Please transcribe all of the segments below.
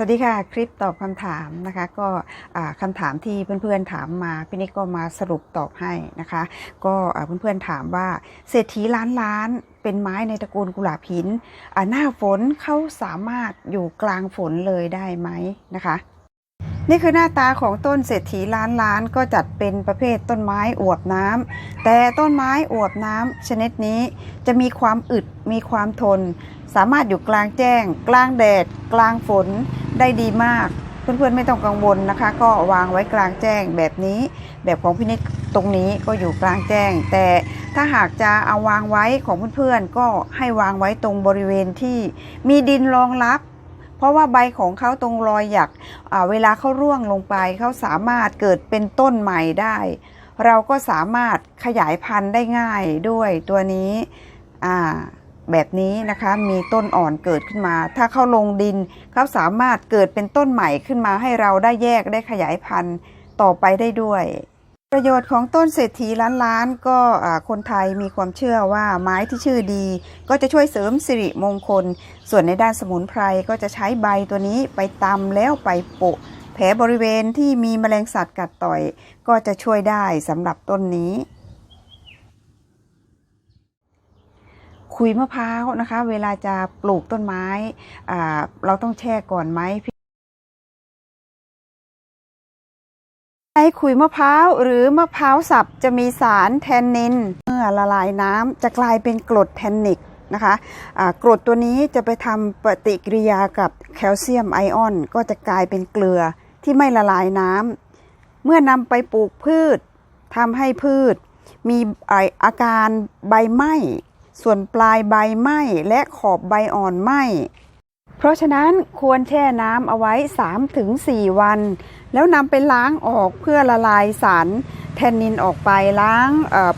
สวัสดีค่ะ คลิปตอบคำถามนะคะ ก็อ่าคำถามที่เพื่อนๆถามมาพี่นิกก็มาสรุปตอบให้นะคะ ก็เพื่อนๆถามว่าเศรษฐีล้านล้านเป็นไม้ในตระกูลกุหลาบหินหน้าฝนเขาสามารถอยู่กลางฝนเลยได้ไหมนะคะ นี่คือหน้าตาของต้นเศรษฐีล้านล้านก็จัดเป็นประเภทต้นไม้อวบน้ำแต่ต้นไม้อวบน้ำชนิดนี้จะมีความอึดมีความทน สามารถอยู่กลางแจ้ง กลางแดด กลางฝน ได้ดีมาก เพื่อนๆไม่ต้องกังวลนะคะ ก็วางไว้กลางแจ้งแบบนี้ แบบของพี่นิดตรงนี้ก็อยู่กลางแจ้ง แต่ถ้าหากจะเอาวางไว้ของเพื่อนๆก็ให้วางไว้ตรงบริเวณที่มีดินรองรับเพราะว่าใบของเขาตรงรอยหยักเวลาเขาร่วงลงไปเขาสามารถเกิดเป็นต้นใหม่ได้ เราก็สามารถขยายพันธุ์ได้ง่ายด้วยตัวนี้อ่า แบบนี้นะคะ มีต้นอ่อนเกิดขึ้นมา ถ้าเข้าลงดินเขาสามารถเกิดเป็นต้นใหม่ขึ้นมาให้เราได้แยกได้ขยายพันธุ์ต่อไปได้ด้วย ประโยชน์ของต้นเศรษฐีล้านล้านๆก็คนไทยมีความเชื่อว่าไม้ที่ชื่อดี ก็จะช่วยเสริมสิริมงคล ส่วนในด้านสมุนไพรก็จะใช้ใบตัวนี้ไปตำแล้วไปโปะแผลบริเวณที่มีแมลงสัตว์กัดต่อย ก็จะช่วยได้สำหรับต้นนี้ คุยมะพร้าวนะคะ เวลาจะปลูกต้นไม้ เราต้องแช่ก่อนไหมพี่ในขุยมะพร้าวหรือมะพร้าวสับจะมีสารแทนนิน เมื่อละลายน้ำจะกลายเป็นกรดแทนนิกนะคะอ่ากรดตัวนี้จะไปทำปฏิกิริยากับแคลเซียมไอออน ก็จะกลายเป็นเกลือที่ไม่ละลายน้ำเมื่อนำไปปลูกพืชทำให้พืช มีอาการใบไหม้ ส่วนปลายใบไหม้และขอบใบอ่อนไหม้เพราะฉะนั้นควรแช่น้ำเอาไว้ 3-4 วัน แล้วนำไปล้างออกเพื่อละลายสารแทนนินออกไปล้าง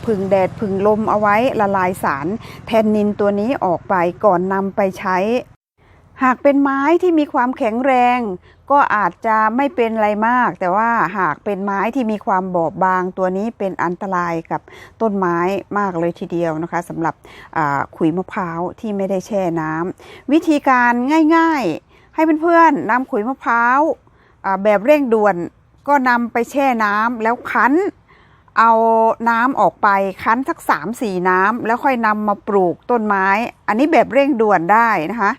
ผึ่งแดดผึ่งลมเอาไว้ละลายสาร แทนนินตัวนี้ออกไปก่อนนำไปใช้ หากเป็นไม้ที่มีความแข็งแรง ก็อาจจะไม่เป็นอะไรมาก แต่ว่าหากเป็นไม้ที่มีความบอบบางตัวนี้เป็นอันตรายกับต้นไม้มากเลยทีเดียวนะคะสำหรับขุยมะพร้าวที่ไม่ได้แช่น้ำวิธีการง่ายๆ ให้เพื่อนๆนำขุยมะพร้าวแบบเร่งด่วนก็นำไปแช่น้ำแล้วคั้นเอาน้ำออกไปคั้นสักสามสี่น้ำแล้วค่อยนำมาปลูกต้นไม้ อันนี้แบบเร่งด่วนได้นะคะ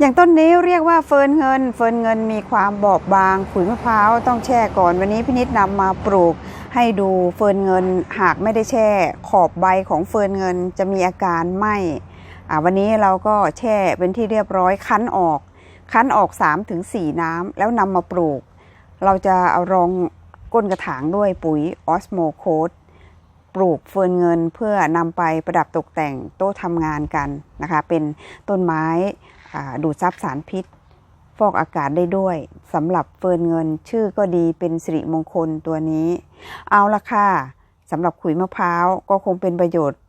อย่างต้นนี้เรียกว่าเฟิร์นเงิน เฟิร์นเงินมีความบอบบางขุยมะพร้าวต้องแช่ก่อน วันนี้พี่นิดนำมาปลูกให้ดูเฟิร์นเงินหากไม่ได้แช่ขอบใบของเฟิร์นเงินจะมีอาการไหมวันนี้เราก็แช่เป็นที่เรียบร้อยคั้นออก คั้นออก 3-4 น้ำแล้วนำมาปลูก เราจะเอารองก้นกระถางด้วยปุ๋ยออสโมโคดปลูกเฟิร์นเงินเพื่อนำไปประดับตกแต่งโต๊ะทำงานกันนะคะ เป็นต้นไม้ ดูดซับสารพิษ ฟอกอากาศได้ด้วยสำหรับเฟิร์นเงินชื่อก็ดีเป็นสิริมงคลตัวนี้ เอาละค่ะสำหรับขุยมะพร้าวก็คงเป็นประโยชน์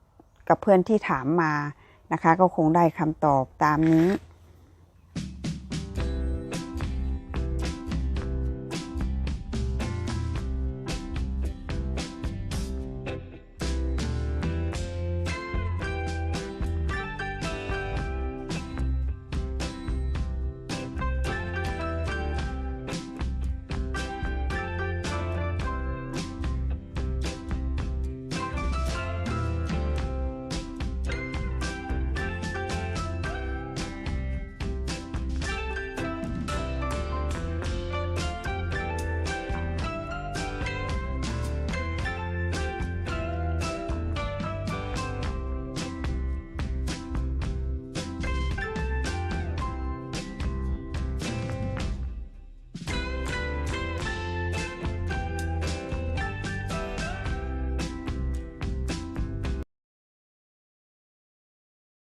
กับเพื่อนที่ถามมานะคะ ก็คงได้คำตอบตามนี้